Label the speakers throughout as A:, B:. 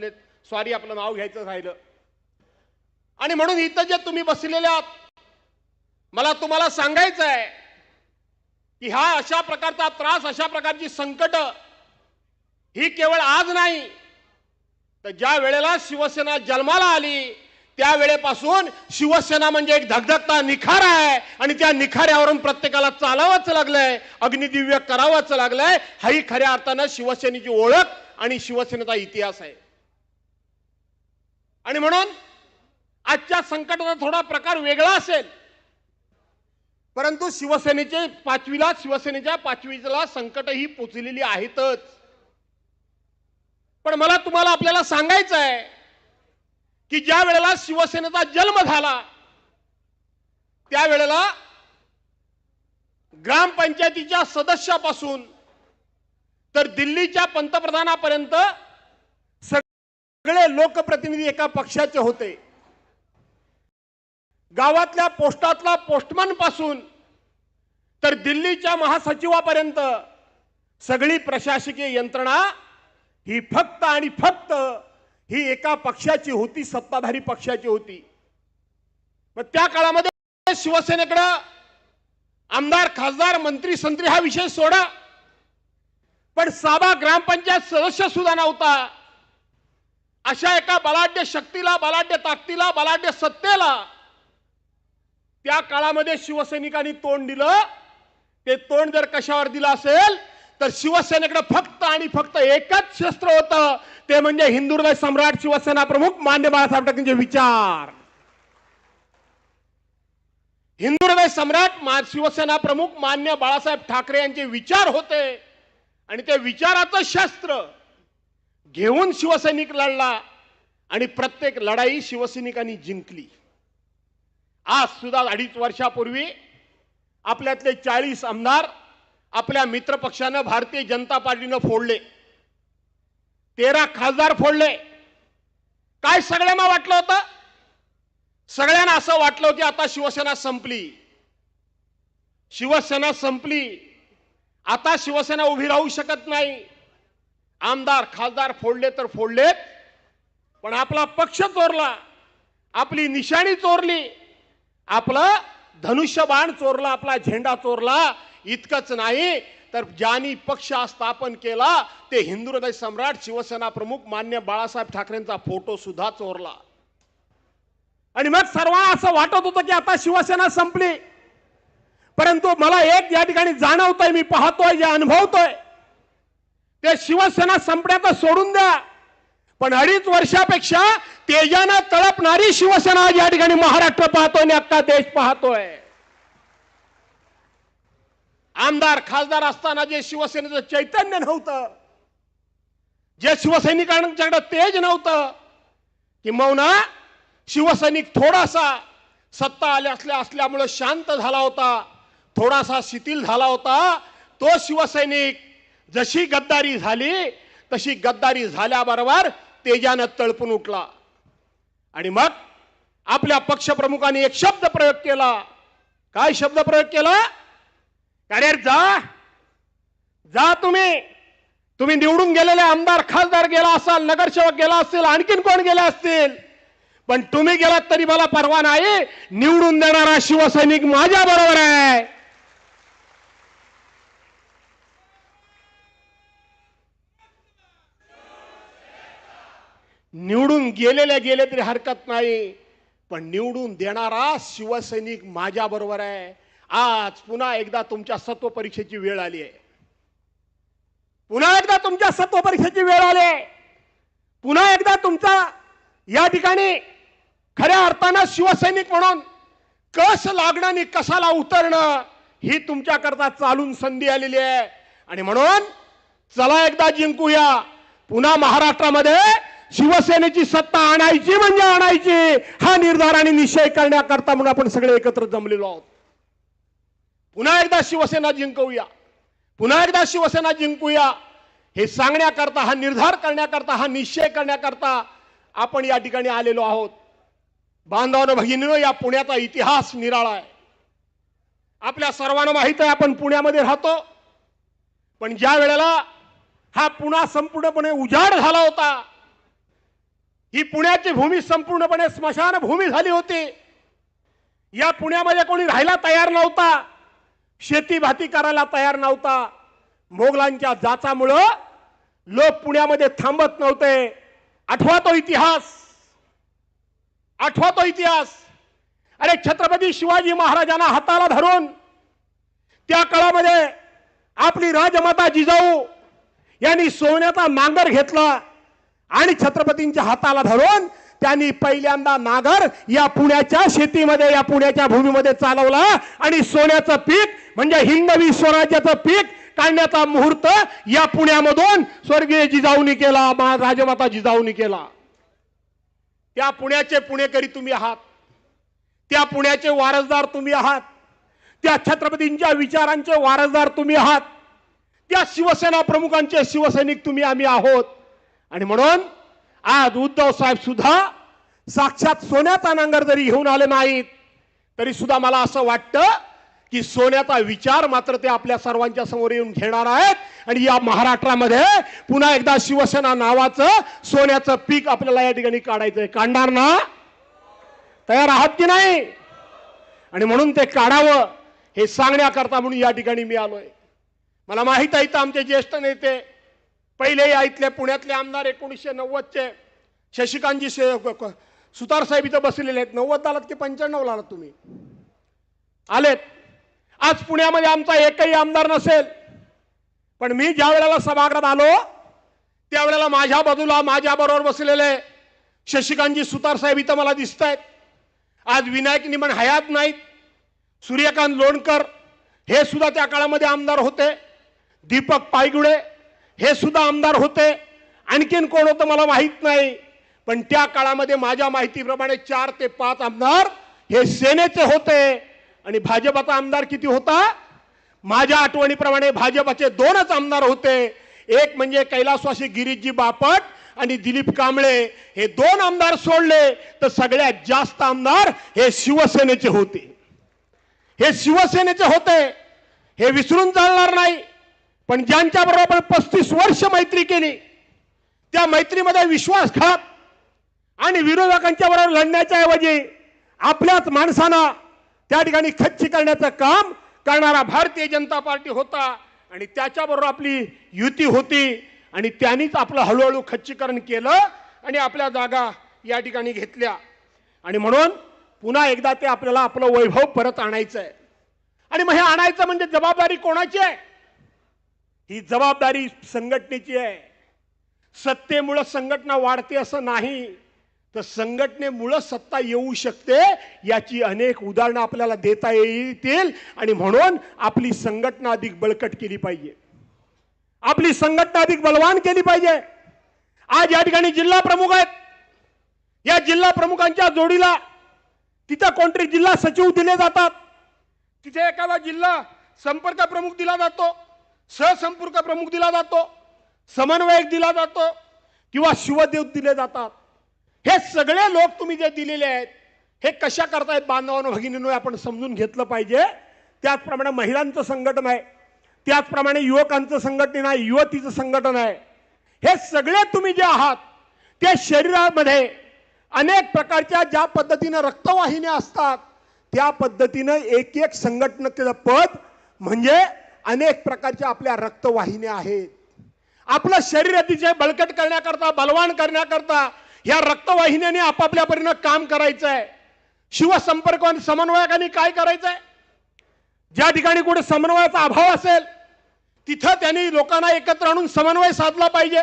A: बसलेत सॉरी आपलं नाव घ्यायचं राहिलं. आणि म्हणून इथं जे तुम्ही बसलेले आहात मला तुम्हाला सांगायचं आहे की हा अशा प्रकारचा त्रास अशा प्रकारची संकट ही केवळ आज नाही तर ज्या वेळेला शिवसेना जन्माला आली त्यावेळेपासून शिवसेना म्हणजे एक धगधगता निखार आहे. आणि त्या निखाऱ्यावरून प्रत्येकाला चालावंच लागलंय अग्निदिव्य करावंच लागलंय. हाही खऱ्या अर्थानं शिवसेनेची ओळख आणि शिवसेनेचा इतिहास आहे. आणि म्हणून आजच्या संकटाचा थोडा प्रकार वेगळा असेल. परंतु शिवसेनेचे पाचवीला शिवसेनेच्या पाचवीला संकट ही पोचलेली आहेतच. पण मला तुम्हाला आपल्याला सांगायचं आहे की ज्या वेळेला शिवसेनेचा जन्म झाला त्यावेळेला ग्रामपंचायतीच्या सदस्यापासून तर दिल्लीच्या पंतप्रधानापर्यंत सगळे लोकप्रतिनिधी एका पक्षाचे होते. गावातल्या पोस्टातला पोस्टमनपासून तर दिल्लीच्या महासचिवापर्यंत सगळी प्रशासकीय यंत्रणा ही फक्त आणि फक्त ही एका पक्षाची होती सत्ताधारी पक्षाची होती. मग त्या काळामध्ये शिवसेनेकडं आमदार खासदार मंत्री संत्री हा विषय सोडा. पण साबा ग्रामपंचायत सदस्य सुद्धा नव्हता. अशा एका बलाढ्य शक्तीला बलाढ्य ताकदीला बलाढ्य सत्तेला त्या काळामध्ये शिवसैनिकांनी तोंड दिलं. ते तोंड जर कशावर दिलं असेल तर शिवसेनेकडे फक्त आणि फक्त एकच शस्त्र होतं. ते म्हणजे हिंदुहृदय सम्राट शिवसेना प्रमुख मान्य बाळासाहेब ठाकरेंचे विचार. हिंदुहृदय सम्राट शिवसेना प्रमुख मान्य बाळासाहेब ठाकरे यांचे विचार होते. आणि ते विचाराचं शस्त्र घेऊन शिवसैनिक लढला आणि प्रत्येक लढाई शिवसैनिकांनी जिंकली. आज सुद्धा अडीच वर्षापूर्वी आपल्यातले चाळीस आमदार आपल्या मित्रपक्षानं भारतीय जनता पार्टीनं फोडले. तेरा खासदार फोडले. काय सगळ्यांना वाटलं होतं? सगळ्यांना असं वाटलं की आता शिवसेना संपली. शिवसेना संपली. आता शिवसेना उभी राहू शकत नाही. आमदार खासदार फोडले तर फोडलेत पण आपला पक्ष चोरला आपली निशाणी चोरली आपलं धनुष्यबाण चोरला आपला झेंडा चोरला इतकंच नाही. तर ज्यांनी पक्ष स्थापन केला ते हिंदू हृदय सम्राट शिवसेना प्रमुख मान्य बाळासाहेब ठाकरेंचा फोटो सुद्धा चोरला. आणि मग सर्वांना असं वाटत होतं की आता शिवसेना संपली. परंतु मला एक या ठिकाणी जाणवतोय मी पाहतोय जे अनुभवतोय. ते शिवसेना संपण्याचं सोडून द्या. पण अडीच वर्षापेक्षा तेजानं तळपणारी शिवसेना या ठिकाणी महाराष्ट्र पाहतोय आणि अख्खा देश पाहतोय. आमदार खासदार असताना जे शिवसेनेचं चैतन्य नव्हतं जे शिवसैनिकांच्याकडे तेज नव्हतं किंबहुना शिवसैनिक थोडासा सत्ता आल्या असल्या असल्यामुळे शांत झाला होता थोडासा शिथिल झाला होता तो शिवसैनिक जशी गद्दारी झाली तशी गद्दारी झाल्याबरोबर तेजानं तळपून उठला. आणि मग आपल्या पक्षप्रमुखांनी एक शब्द प्रयोग केला. काय शब्द प्रयोग केला? अरे जा जा तुम्ही. तुम्ही निवडून गेलेले आमदार खासदार गेला असाल नगरसेवक गेला असेल आणखीन कोण गेले असतील? पण तुम्ही गेलात तरी मला परवा नाही निवडून देणारा शिवसैनिक माझ्या बरोबर आहे. निवडून गेलेले गेले तरी हरकत नाही. पण निवडून देणारा शिवसैनिक माझ्याबरोबर आहे. आज पुन्हा एकदा तुमच्या सत्व परीक्षेची वेळ आली आहे. पुन्हा एकदा तुमच्या सत्व परीक्षेची वेळ आली आहे. पुन्हा एकदा तुमचा या ठिकाणी खऱ्या अर्थानं शिवसैनिक म्हणून कस लागणं आणि कशाला उतरणं ही तुमच्याकरता चालून संधी आलेली आहे. आणि म्हणून चला एकदा जिंकूया. पुन्हा महाराष्ट्रामध्ये शिवसेनेची सत्ता आणायची म्हणजे आणायची. हा निर्धार आणि निश्चय करण्याकरता म्हणून आपण सगळे एकत्र जमलेलो आहोत. पुन्हा एकदा शिवसेना जिंकवूया पुन्हा एकदा शिवसेना जिंकूया. हे सांगण्याकरता हा निर्धार करण्याकरता हा निश्चय करण्याकरता आपण या ठिकाणी आलेलो आहोत. बांधवानं भगिनीनं या पुण्याचा इतिहास निराळा आहे. आपल्या सर्वांना माहीत आहे आपण पुण्यामध्ये राहतो. पण ज्या वेळेला हा पुणा संपूर्णपणे उजाड झाला होता ही पुण्याची भूमी संपूर्णपणे स्मशान भूमी झाली होती. या पुण्यामध्ये कोणी राहायला तयार नव्हता. शेती भाती करायला तयार नव्हता. मोगलांच्या जाचामुळं लोक पुण्यामध्ये थांबत नव्हते. आठवा तो इतिहास. आठवा तो इतिहास. अरे छत्रपती शिवाजी महाराजांना हाताला धरून त्या काळामध्ये आपली राजमाता जिजाऊ यांनी सोन्याचा नांगर घेतला. आणि छत्रपतींच्या हाताला धरून त्यांनी पहिल्यांदा नागर या पुण्याच्या शेतीमध्ये या पुण्याच्या भूमीमध्ये चालवला. आणि सोन्याचं पीक म्हणजे हिंदवी स्वराज्याचं पीक काढण्याचा मुहूर्त या पुण्यामधून स्वर्गीय जिजाऊनी केला राजमाता जिजाऊनी केला. त्या पुण्याचे पुणेकरी तुम्ही आहात. त्या पुण्याचे वारसदार तुम्ही आहात. त्या छत्रपतींच्या विचारांचे वारसदार तुम्ही आहात. त्या शिवसेना प्रमुखांचे शिवसैनिक तुम्ही आम्ही आहोत. आणि म्हणून आज उद्धव साहेब सुद्धा साक्षात सोन्याचा नांगर जरी घेऊन आले नाहीत तरी सुद्धा मला असं वाटतं की सोन्याचा विचार मात्र ते आपल्या सर्वांच्या समोर येऊन घेणार आहेत. आणि या महाराष्ट्रामध्ये पुन्हा एकदा शिवसेना नावाचं सोन्याचं पीक आपल्याला या ठिकाणी काढायचंय. काढणार ना? तयार आहात की नाही? आणि म्हणून ते काढावं हे सांगण्याकरता म्हणून या ठिकाणी मी आलोय. मला माहीत आहे तर आमचे ज्येष्ठ नेते पहिले या इथले पुण्यातले आमदार एकोणीसशे नव्वदचे. शशिकांतजी सुतारसाहेब सुतार साहेब इथं बसलेले आहेत. नव्वद आलात की पंच्याण्णव आलात तुम्ही? आलेत. आज पुण्यामध्ये आमचा एकही आमदार नसेल. पण मी ज्या वेळेला सभागृहात आलो त्यावेळेला माझ्या बाजूला माझ्याबरोबर बसलेले शशिकांतजी सुतार साहेब इथं मला दिसत आहेत आज विनायक निमण हयात नाहीत. सूर्यकांत लोणकर हे सुद्धा त्या काळामध्ये आमदार होते. दीपक पायगुडे हे सुद्धा आमदार होते. आणखीन कोण होतं मला माहीत नाही. पण त्या काळामध्ये माझ्या माहितीप्रमाणे चार ते पाच आमदार हे सेनेचे होते. आणि भाजपाचा आमदार किती होता? माझ्या आठवणीप्रमाणे भाजपाचे दोनच आमदार होते. एक म्हणजे कैलासवासी गिरीशजी बापट आणि दिलीप कांबळे. हे दोन आमदार सोडले तर सगळ्यात जास्त आमदार हे शिवसेनेचे होते. हे शिवसेनेचे होते. हे विसरून चालणार नाही. पण ज्यांच्याबरोबर आपण पस्तीस वर्ष मैत्री केली त्या मैत्रीमध्ये विश्वासघात आणि विरोधकांच्या बरोबर लढण्याच्या ऐवजी आपल्याच माणसांना त्या ठिकाणी खच्ची करण्याचं काम करणारा भारतीय जनता पार्टी होता आणि त्याच्याबरोबर आपली युती होती आणि त्यांनीच आपलं हळूहळू खच्चीकरण केलं आणि आपल्या जागा या ठिकाणी घेतल्या. आणि म्हणून पुन्हा एकदा ते आपल्याला आपलं वैभव परत आणायचं आहे आणि मग हे आणायचं म्हणजे जबाबदारी कोणाची आहे? ही जबाबदारी संघटनेची आहे. सत्तेमुळं संघटना वाढते असं नाही तर संघटनेमुळं सत्ता येऊ शकते याची अनेक उदाहरणं आपल्याला देता येतील आणि म्हणून आपली संघटना अधिक बळकट केली पाहिजे. आपली संघटना अधिक बलवान केली पाहिजे. आज या ठिकाणी जिल्हा प्रमुख आहेत. या जिल्हा प्रमुखांच्या जोडीला तिथं कोणतरी जिल्हा सचिव दिले जातात. तिथे एखादा जिल्हा संपर्क प्रमुख दिला जातो. सहसंपर्क प्रमुख दिला जातो समन्वयक दिला जातो किंवा शिवदेव दिले जातात. हे सगळे लोक तुम्ही जे दिलेले आहेत हे कशा करतायत बांधवांनो भगिनीनो आपण समजून घेतलं पाहिजे. त्याचप्रमाणे महिलांचं संघटन आहे. त्याचप्रमाणे युवकांचं संघटन आहे युवतीचं संघटन आहे. हे सगळे तुम्ही जे आहात ते शरीरामध्ये अनेक प्रकारच्या ज्या पद्धतीनं रक्तवाहिन्या असतात त्या पद्धतीनं एक एक संघटनेचं पद म्हणजे अनेक प्रकारच्या आपल्या रक्तवाहिन्या आहेत. आपलं शरीर अतिशय बळकट करण्याकरता बलवान करण्याकरता या रक्तवाहिन्याने आपापल्या परीनं काम करायचं आहे शिवसंपर्क आणि समन्वयकांनी काय करायचं आहे ज्या ठिकाणी कुठे समन्वयाचा अभाव असेल तिथं त्यांनी लोकांना एकत्र आणून समन्वय साधला पाहिजे.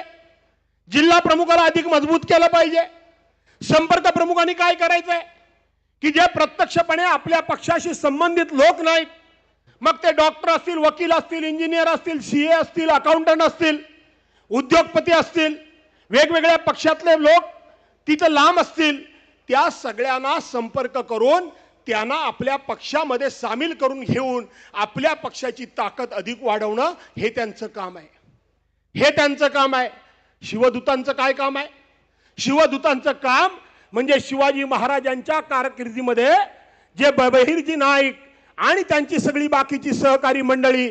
A: जिल्हा प्रमुखाला अधिक मजबूत केलं पाहिजे. संपर्क प्रमुखांनी काय करायचंय? की जे प्रत्यक्षपणे आपल्या पक्षाशी संबंधित लोक नाहीत मग ते डॉक्टर असतील वकील असतील इंजिनियर असतील सी ए असतील अकाउंटंट असतील उद्योगपती असतील वेगवेगळ्या पक्षातले लोक तिथं लांब असतील त्या सगळ्यांना संपर्क करून त्यांना आपल्या पक्षामध्ये सामील करून घेऊन आपल्या पक्षाची ताकद अधिक वाढवणं हे त्यांचं काम आहे. हे त्यांचं काम आहे. शिवदूतांचं काय काम आहे? शिवदूतांचं काम म्हणजे शिवाजी महाराजांच्या कारकिर्दीमध्ये जे ब- नाईक आणि त्यांची सगळी बाकीची सहकारी मंडळी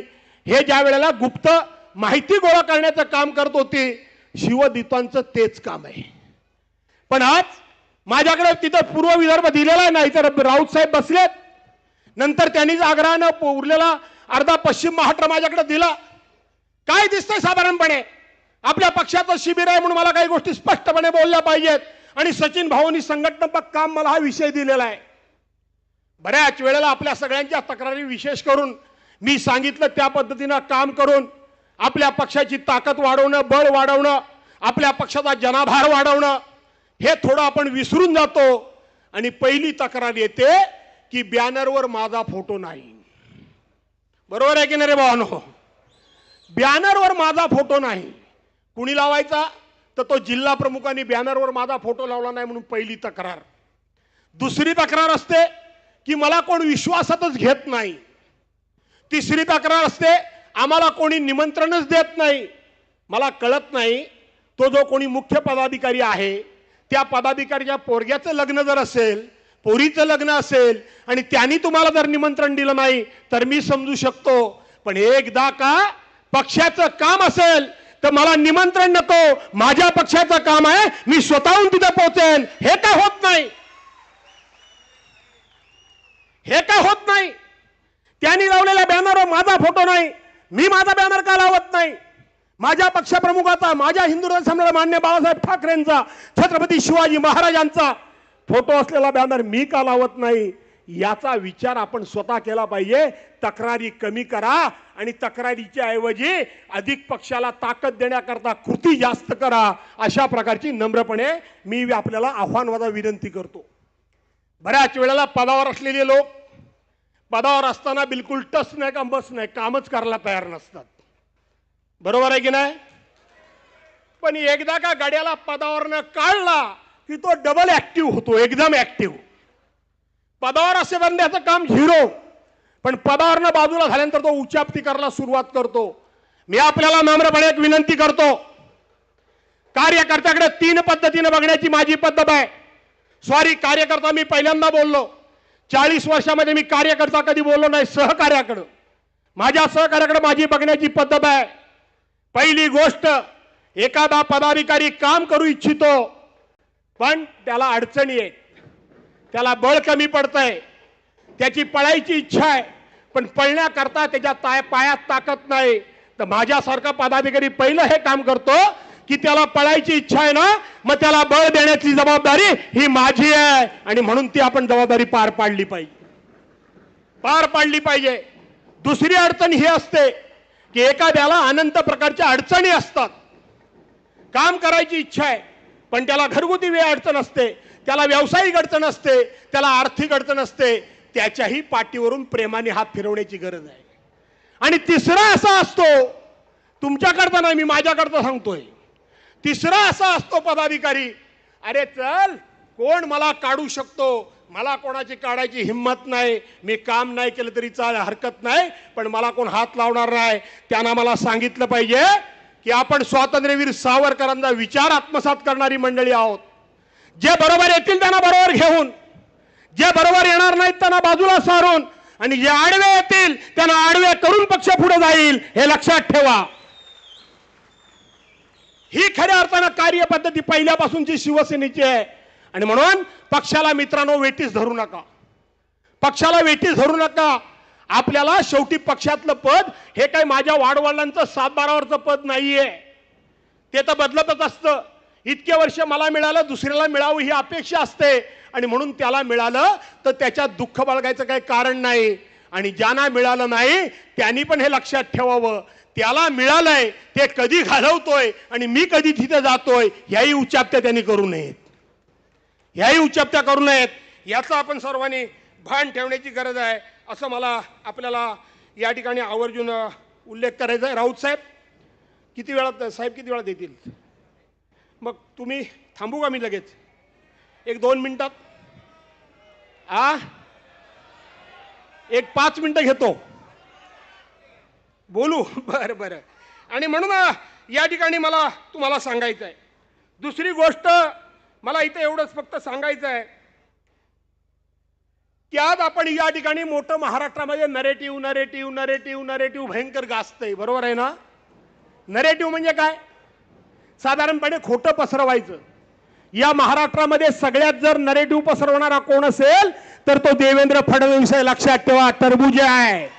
A: हे ज्या वेळेला गुप्त माहिती गोळा करण्याचं काम करत होते शिवदूतांचं तेच काम आहे. पण आज माझ्याकडे तिथं पूर्व विदर्भ दिलेला आहे नाही तर राऊत साहेब बसलेत. नंतर त्यांनीच आग्रहानं उरलेला अर्धा पश्चिम महाराष्ट्र माझ्याकडे दिला. काय दिसतंय साधारणपणे? आपल्या पक्षाचं शिबिर आहे म्हणून मला काही गोष्टी स्पष्टपणे बोलल्या पाहिजेत. आणि सचिन भाऊनी संघटनात्मक काम मला हा विषय दिलेला आहे. बऱ्याच वेळेला आपल्या सगळ्यांच्या तक्रारी विशेष करून मी सांगितलं त्या पद्धतीनं काम करून आपल्या पक्षाची ताकद वाढवणं बळ वाढवणं आपल्या पक्षाचा जनाभार वाढवणं हे थोडं आपण विसरून जातो. आणि पहिली तक्रार येते की बॅनरवर माझा फोटो नाही. बरोबर आहे की नाही रे भावानो? बॅनरवर माझा फोटो नाही. कुणी लावायचा? तर तो जिल्हा प्रमुखांनी बॅनरवर माझा फोटो लावला नाही म्हणून पहिली तक्रार. दुसरी तक्रार असते की मला कोण विश्वासातच घेत नाही. तिसरी तक्रार असते आम्हाला कोणी निमंत्रणच देत नाही. मला कळत नाही तो जो कोणी मुख्य पदाधिकारी आहे त्या पदाधिकारीच्या पोरग्याचं लग्न जर असेल पोरीचं लग्न असेल आणि त्यांनी तुम्हाला जर निमंत्रण दिलं नाही तर मी समजू शकतो. पण एकदा का पक्षाचं काम असेल तर मला निमंत्रण नको. माझ्या पक्षाचं काम आहे मी स्वतःहून तिथे पोहोचेन. हे का होत नाही? हे का होत नाही? त्यांनी लावलेल्या बॅनरवर माझा फोटो नाही. मी माझा बॅनर का लावत नाही? माझ्या पक्षप्रमुखाचा माझ्या हिंदू सम्राट मान्य बाळासाहेब ठाकरेंचा छत्रपती शिवाजी महाराजांचा फोटो असलेला बॅनर मी का लावत नाही? याचा विचार आपण स्वतः केला पाहिजे. तक्रारी कमी करा आणि तक्रारीच्या ऐवजी अधिक पक्षाला ताकद देण्याकरता कृती जास्त करा अशा प्रकारची नम्रपणे मी आपल्याला आव्हानवादा विनंती करतो. बऱ्याच वेळेला पदावर असलेले लोक पदावर असताना बिलकुल टस नाही का बस नाही कामच करायला तयार नसतात. बरोबर आहे की नाही? पण एकदा का गाड्याला पदावरनं काढला की तो डबल ऍक्टिव्ह होतो एकदम ऍक्टिव्ह पदावर असे बनण्याचं काम झिरो पण पदावरनं बाजूला झाल्यानंतर तो उच्चाप्ती करायला सुरुवात करतो. मी आपल्याला नम्रपणे एक विनंती करतो. कार्यकर्त्याकडे तीन पद्धतीने बघण्याची माझी पद्धत आहे. सॉरी कार्यकर्ता मी पहिल्यांदा बोललो. चाळीस वर्षामध्ये मी कार्यकर्ता कधी बोललो नाही सहकार्याकडं. माझ्या सहकार्याकडे माझी बघण्याची पद्धत आहे. पहिली गोष्ट एखादा पदाधिकारी काम करू इच्छितो पण त्याला अडचणी आहेत. त्याला बळ कमी पडतंय. त्याची पळायची इच्छा आहे पण पळण्याकरता त्याच्या ताय पायात ताकद नाही. तर माझ्यासारखा पदाधिकारी पहिलं हे काम करतो की त्याला पळायची इच्छा आहे ना मग त्याला बळ देण्याची जबाबदारी ही माझी आहे. आणि म्हणून ती आपण जबाबदारी पार पाडली पाहिजे. पार पाडली पाहिजे. दुसरी अडचण ही असते की एखाद्याला अनंत प्रकारच्या अडचणी असतात. काम करायची इच्छा आहे पण त्याला घरगुती वेळ अडचण असते त्याला व्यावसायिक अडचण असते त्याला आर्थिक अडचण असते त्याच्याही पाठीवरून प्रेमाने हात फिरवण्याची गरज आहे. आणि तिसरा असा असतो तुमच्याकडचा नाही मी माझ्याकडचा सांगतोय. तिसरा असा असतो पदाधिकारी अरे चल कोण मला काढू शकतो? मला कोणाची काढायची हिंमत नाही. मी काम नाही केलं तरी चाल हरकत नाही पण मला कोण हात लावणार नाही. त्यांना मला सांगितलं पाहिजे की आपण स्वातंत्र्यवीर सावरकरांचा विचार आत्मसात करणारी मंडळी आहोत. जे बरोबर येतील त्यांना बरोबर घेऊन. जे बरोबर येणार नाहीत त्यांना बाजूला सारून. आणि जे आडवे येतील त्यांना आडवे करून पक्ष पुढे जाईल हे लक्षात ठेवा. ही खऱ्या अर्थानं कार्यपद्धती पहिल्यापासूनची शिवसेनेची आहे. आणि म्हणून पक्षाला मित्रांनो वेटीस धरू नका. पक्षाला वेटीस धरू नका. आपल्याला शेवटी पक्षातलं पद हे काही माझ्या वाडवडिलांचं सात बारावरचं पद नाहीये. ते तर बदलतच असतं. इतके वर्ष मला मिळालं दुसऱ्याला मिळावं ही अपेक्षा असते. आणि म्हणून त्याला मिळालं तर त्याच्यात दुःख बाळगायचं काही कारण नाही. आणि ज्यांना मिळालं नाही त्यांनी पण हे लक्षात ठेवावं. त्याला मिळालंय ते कधी घालवतोय आणि मी कधी तिथे जातोय ह्याही उच्चाप्त्या त्यांनी करू नयेत. ह्याही उच्चाप्त्या करू नयेत. याचं आपण सर्वांनी भान ठेवण्याची गरज आहे असं मला आपल्याला या ठिकाणी आवर्जून उल्लेख करायचा आहे. राऊत साहेब किती वेळात साहेब किती वेळात येतील मग तुम्ही थांबू का मी लगेच? एक दोन मिनटात. आ? एक पाच मिनटं घेतो. बोलू. बरं बरं. आणि म्हणून या ठिकाणी मला तुम्हाला सांगायचं आहे दुसरी गोष्ट मला इथे एवढंच फक्त सांगायचं आहे की आज आपण या ठिकाणी मोठं महाराष्ट्रामध्ये नरेटिव्ह नरेटिव्ह नरेटिव्ह नरेटिव्ह भयंकर गाजतंय. बरोबर आहे ना? नरेटिव्ह म्हणजे काय? साधारणपणे खोटं पसरवायचं. या महाराष्ट्रामध्ये सगळ्यात जर नरेटिव्ह पसरवणारा कोण असेल तर तो देवेंद्र फडणवीस आहे. लक्षात ठेवा टरबुजे आहे.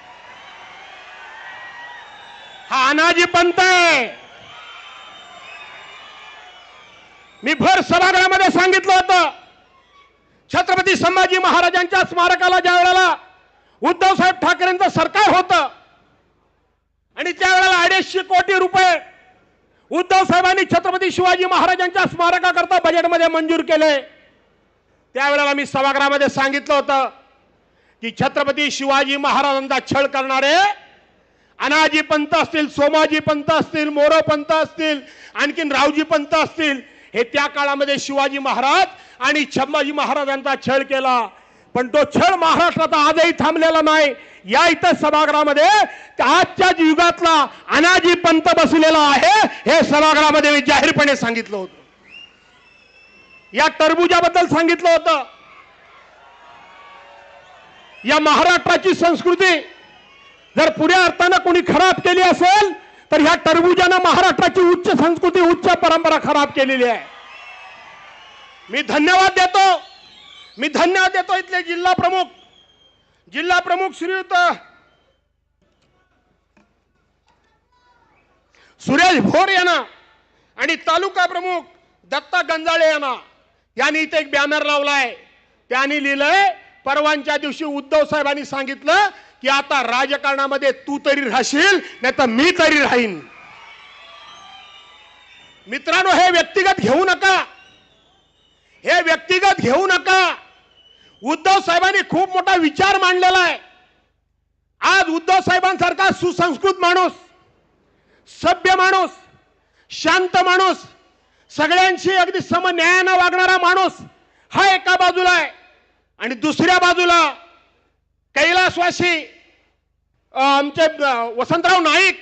A: हा अनाजी पंत आहे. मी भर सभागृहामध्ये सांगितलं होतं. छत्रपती संभाजी महाराजांच्या स्मारकाला ज्या वेळेला उद्धव साहेब ठाकरेंचं सरकार होतं आणि त्यावेळेला अडीचशे कोटी रुपये उद्धव साहेबांनी छत्रपती शिवाजी महाराजांच्या स्मारकाकरता बजेटमध्ये मंजूर केले. त्यावेळेला मी सभागृहामध्ये सांगितलं होतं की छत्रपती शिवाजी महाराजांचा छळ करणारे अनाजी पंत असतील सोमाजी पंत असतील मोरो पंत असतील आणखीन रावजी पंत असतील हे त्या काळामध्ये शिवाजी महाराज आणि संभाजी महाराजांचा छळ केला. पण तो छळ महाराष्ट्रात आजही थांबलेला नाही. या इथं सभागृहामध्ये आजच्या युगातला अनाजी पंत बसलेला आहे हे सभागृहामध्ये मी जाहीरपणे सांगितलं होतं. या टरबुजाबद्दल सांगितलं होतं. या महाराष्ट्राची संस्कृती जर पुऱ्या अर्थानं कोणी खराब केली असेल तर ह्या टरबुजानं महाराष्ट्राची उच्च संस्कृती उच्च परंपरा खराब केलेली आहे. मी धन्यवाद देतो. मी धन्यवाद देतो इथले जिल्हा प्रमुख. जिल्हा प्रमुख श्रीयुत सुरेश भोर यांना आणि तालुका प्रमुख दत्ता गंजाळे यांना. यांनी इथे एक बॅनर लावलाय. त्यांनी लिहिलंय परवांच्या दिवशी उद्धव साहेबांनी सांगितलं की आता राजकारणामध्ये तू तरी राहशील नाही तर मी तरी राहीन. मित्रांनो हे व्यक्तिगत घेऊ नका. हे व्यक्तिगत घेऊ नका. उद्धव साहेबांनी खूप मोठा विचार मांडलेला आहे. आज उद्धव साहेबांसारखा सुसंस्कृत माणूस सभ्य माणूस शांत माणूस सगळ्यांशी अगदी समन्यायानं वागणारा माणूस हा एका बाजूला आहे आणि दुसऱ्या बाजूला कैलासवासी आमचे वसंतराव नाईक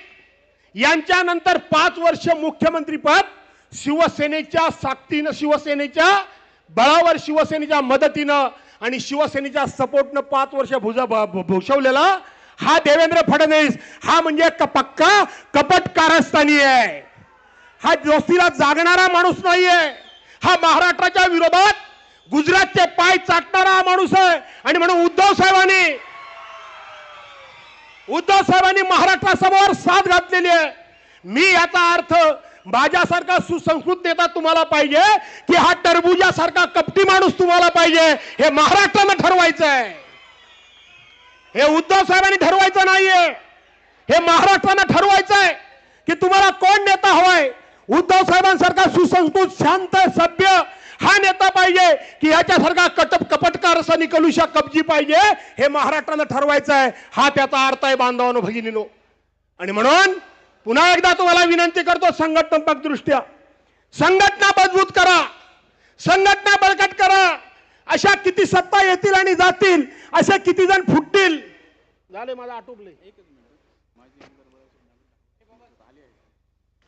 A: यांच्यानंतर पाच वर्ष मुख्यमंत्रीपद शिवसेनेच्या साक्तीनं शिवसेनेच्या बळावर शिवसेनेच्या मदतीनं आणि शिवसेनेच्या सपोर्टनं पाच वर्ष भुजा भूषवलेला हा देवेंद्र फडणवीस. हा म्हणजे क- पक्का कपट कारस्थानी आहे. हा दोस्तीला जागणारा माणूस नाहीये. हा महाराष्ट्राच्या विरोधात गुजरातचे पाय चाटणारा माणूस आहे. आणि म्हणून उद्धव साहेबांनी उद्धव साहेबांनी महाराष्ट्रासमोर साथ घातलेली आहे. मी याचा अर्थ माझ्यासारखा सुसंस्कृत नेता तुम्हाला पाहिजे की हा टरबुजासारखा कपटी माणूस तुम्हाला पाहिजे हे महाराष्ट्रानं ठरवायचं आहे. हे उद्धव साहेबांनी ठरवायचं नाहीये. हे महाराष्ट्रानं ठरवायचं आहे की तुम्हाला कोण नेता हवाय? उद्धव साहेबांसारखा सुसंस्कृत शांत सभ्य हा नेता पाहिजे की याच्यासारखा कटप कपटकार असा निकलुशा कब्जी पाहिजे हे महाराष्ट्रानं ठरवायचं आहे. हा त्याचा अर्थ आहे बांधवानो भगिनीनो. आणि म्हणून पुन्हा एकदा तुम्हाला विनंती करतो संघटनात्मक दृष्ट्या. संघटना मजबूत करा. संघटना बळकट करा. अशा किती सत्ता येतील आणि जातील असे किती जण फुटतील? झाले मला आटोपले.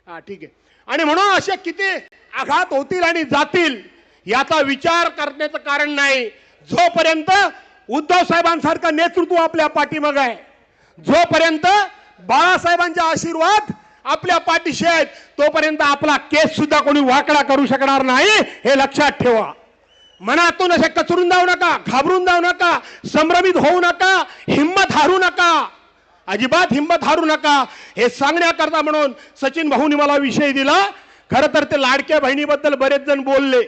A: हा ठीक आहे. आणि म्हणून असे किती आघात होतील आणि जातील याचा विचार करण्याचं कारण नाही. जोपर्यंत उद्धव साहेबांसारखं नेतृत्व आपल्या पाठीमाग आहे जोपर्यंत बाळासाहेबांचे आशीर्वाद आपल्या पाठीशी आहेत तोपर्यंत आपला केस सुद्धा कोणी वाकडा करू शकणार नाही हे लक्षात ठेवा. मनातून असे कचरून जाऊ नका घाबरून जाऊ नका संभ्रमित होऊ नका हिंमत हारू नका. अजिबात हिंमत हारू नका. हे सांगण्याकरता म्हणून सचिन भाऊनी मला विषय दिला. खरं तर ते लाडक्या बहिणीबद्दल बरेच जण बोलले.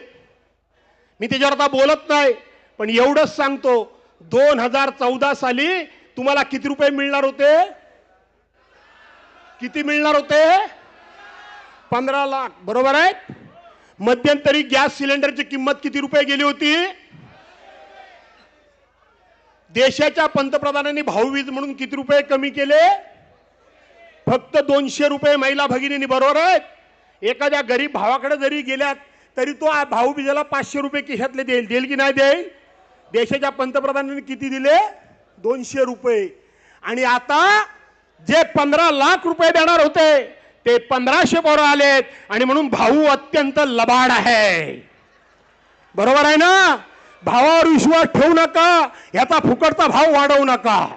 A: मी त्याच्यावर आता बोलत नाही पण एवढंच सांगतो दोन हजार चौदा साली तुम्हाला किती रुपये मिळणार होते? किती मिळणार होते? पंधरा लाख बरोबर आहे? मध्यंतरी गॅस सिलेंडरची किंमत किती रुपये गेली होती? देशाच्या पंतप्रधानांनी भाऊवीज म्हणून किती रुपये कमी केले? फक्त दोनशे रुपये महिला भगिनींनी बरोबर आहेत एखाद्या गरीब भावाकडे जरी गेल्यात तरी तो भाऊ भाऊबीजेला पाचशे रुपये खिशातले देईल. देईल की नाही देईल? देशाच्या पंतप्रधानांनी किती दिले? दोनशे रुपये. आणि आता जे पंधरा लाख रुपये देणार होते ते पंधराशे पोरं आलेत. आणि म्हणून भाऊ अत्यंत लबाड आहे. बरोबर आहे ना? भावावर विश्वास ठेवू नका. याचा फुकटचा भाव वाढवू नका.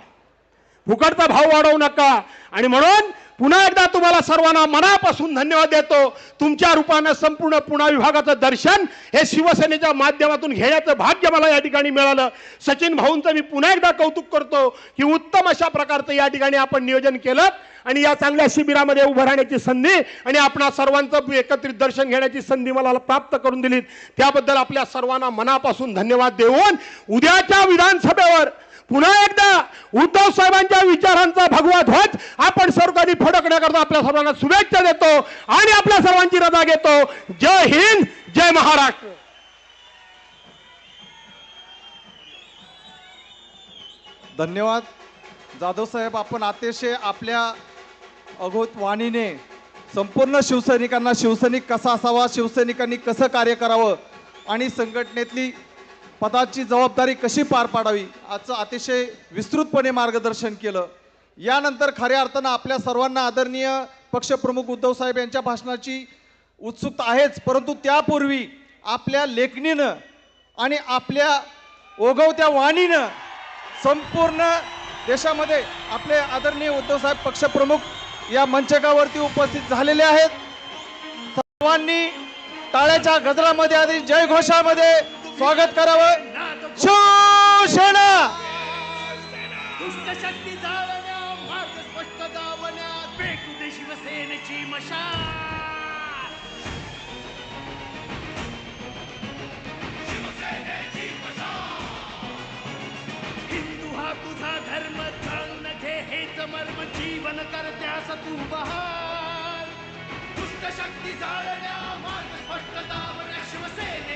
A: फुकटचा भाव वाढवू नका. आणि म्हणून पुन्हा एकदा तुम्हाला सर्वांना मनापासून धन्यवाद देतो. तुमच्या रूपानं संपूर्ण पुणा विभागाचं दर्शन हे शिवसेनेच्या माध्यमातून घेण्याचं भाग्य मला या ठिकाणी मिळालं. सचिन भाऊंचं मी पुन्हा एकदा कौतुक करतो की उत्तम अशा प्रकारचं या ठिकाणी आपण नियोजन केलं आणि या चांगल्या शिबिरामध्ये उभं राहण्याची संधी आणि आपणा सर्वांचं एकत्रित दर्शन घेण्याची संधी मला प्राप्त करून दिली त्याबद्दल आपल्या सर्वांना मनापासून धन्यवाद देऊन उद्याच्या विधानसभेवर पुन्हा एकदा उद्धव साहेबांच्या विचारांचा भगवा ध्वज आपण सर्वांनी फडकण्याकरता आपल्या सर्वांना शुभेच्छा देतो आणि आपल्या सर्वांची रजा घेतो. जय हिंद जय महाराष्ट्र.
B: धन्यवाद. जाधव साहेब आपण अतिशय आपल्या अघोत वाणीने संपूर्ण शिवसैनिकांना शिवसैनिक कसा असावा शिवसैनिकांनी कसं कार्य करावं आणि संघटनेतली पदाची जबाबदारी कशी पार पाडावी याचं अतिशय विस्तृतपणे मार्गदर्शन केलं. यानंतर खऱ्या अर्थानं आपल्या सर्वांना आदरणीय पक्षप्रमुख उद्धव साहेब यांच्या भाषणाची उत्सुकता आहेच परंतु त्यापूर्वी आपल्या लेखणीनं आणि आपल्या ओघवत्या वाणीनं संपूर्ण देशामध्ये आपले आदरणीय उद्धवसाहेब पक्षप्रमुख या मंचकावरती उपस्थित झालेले आहेत. सर्वांनी टाळ्याच्या गजरामध्ये आधी जयघोषामध्ये स्वागत करावं. शिवसेना
C: दुष्टशक्ती जाळण्या मार्ग स्पष्ट दावण्या पेटू शिवसेनेची मशाल. हिंदू हा तुझा धर्म जाण घे हेच मर्म जीवन करत्यास तू बहाल. दुष्ट शक्ती जाळण्या मार्ग स्पष्ट दावण्या शिवसेना